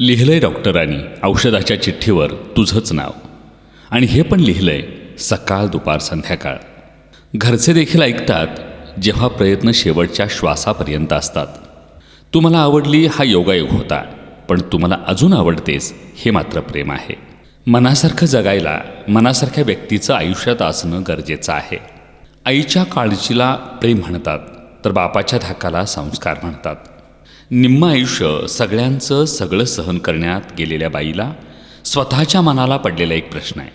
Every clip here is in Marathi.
लिहिलं आहे डॉक्टरांनी औषधाच्या चिठ्ठीवर तुझंच नाव. आणि हे पण लिहिलं आहे सकाळ दुपार संध्याकाळ. घरचे देखील ऐकतात जेव्हा प्रयत्न शेवटच्या श्वासापर्यंत असतात. तू मला आवडली हा योगायोग होता. पण तुम्हाला अजून आवडतेस हे मात्र प्रेम आहे. मनासारखं जगायला मनासारख्या व्यक्तीचं आयुष्यात असणं गरजेचं आहे. आईच्या काळजीला प्रेम म्हणतात तर बापाच्या धाकाला संस्कार म्हणतात. निम्म आयुष्य सगळ्यांचं सगळं सहन करण्यात गेलेल्या बाईला स्वतःच्या मनाला पडलेला एक प्रश्न आहे.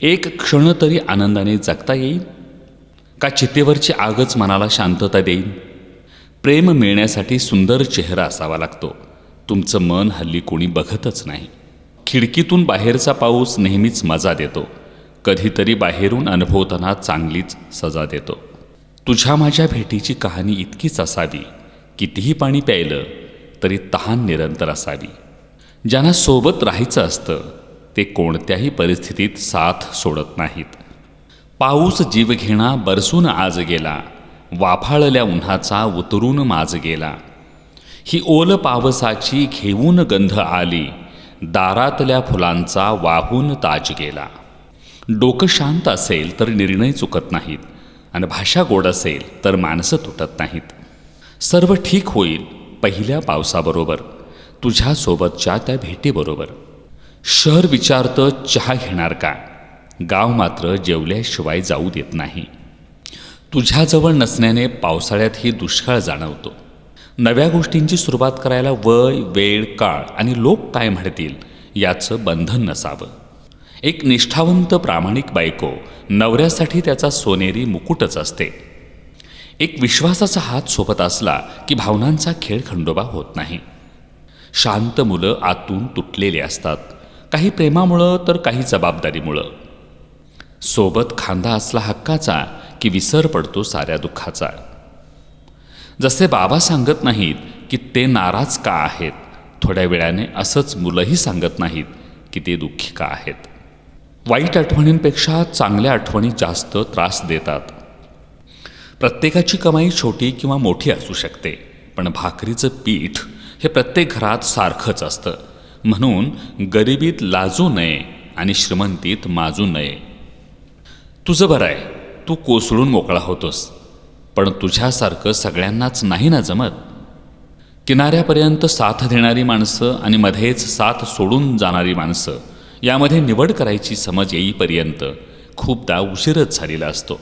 एक क्षण तरी आनंदाने जगता येईल? का चितेवरची आगच मनाला शांतता देईल? प्रेम मिळण्यासाठी सुंदर चेहरा असावा लागतो. तुमचं मन हल्ली कोणी बघतच नाही. खिडकीतून बाहेरचा पाऊस नेहमीच मजा देतो. कधीतरी बाहेरून अनुभवताना चांगलीच सजा देतो. तुझ्या माझ्या भेटीची कहाणी इतकीच असावी. कितीही पाणी प्यायलं तरी तहान निरंतर असावी. ज्यांना सोबत राहायचं असतं ते कोणत्याही परिस्थितीत साथ सोडत नाहीत. पाऊस जीवघेणा बरसून आज गेला वाफाळल्या उन्हाचा उतरून माज गेला. ही ओल पावसाची घेऊन गंध आली दारातल्या फुलांचा वाहून ताज गेला. डोकं शांत असेल तर निर्णय चुकत नाहीत आणि भाषा गोड असेल तर माणसं तुटत नाहीत. सर्व ठीक होईल पहिल्या पावसाबरोबर तुझ्यासोबतच्या त्या भेटीबरोबर. शहर विचारतं चहा घेणार का? गाव मात्र जेवल्याशिवाय जाऊ देत नाही. तुझ्याजवळ नसण्याने पावसाळ्यातही दुष्काळ जाणवतो. नव्या गोष्टींची सुरुवात करायला वय वेळ काळ आणि लोक काय म्हणतील याचं बंधन नसावं. एक निष्ठावंत प्रामाणिक बायको नवऱ्यासाठी त्याचा सोनेरी मुकुटच असते. एक विश्वासाचा हात सोबत असला की भावनांचा खेळ खंडोबा होत नाही. शांत मुलं आतून तुटलेली असतात. काही प्रेमामुळं तर काही जबाबदारीमुळं. सोबत खांदा असला हक्काचा की विसर पडतो साऱ्या दुःखाचा. जसे बाबा सांगत नाहीत की ते नाराज का आहेत थोड्या वेळाने असंच मुलंही सांगत नाहीत की ते दुःखी का आहेत. वाईट आठवणींपेक्षा चांगल्या आठवणी जास्त त्रास देतात. प्रत्येकाची कमाई छोटी किंवा मोठी असू शकते पण भाकरीचं पीठ हे प्रत्येक घरात सारखंच असतं. म्हणून गरिबीत लाजू नये आणि श्रीमंतीत माजू नये. तुझं बरं आहे तू कोसळून मोकळा होतोस पण तुझ्यासारखं सगळ्यांनाच नाही ना जमत? किनाऱ्यापर्यंत साथ देणारी माणसं आणि मध्येच साथ सोडून जाणारी माणसं यामध्ये निवड करायची समज येईपर्यंत खूपदा उशीरच झालेला असतो.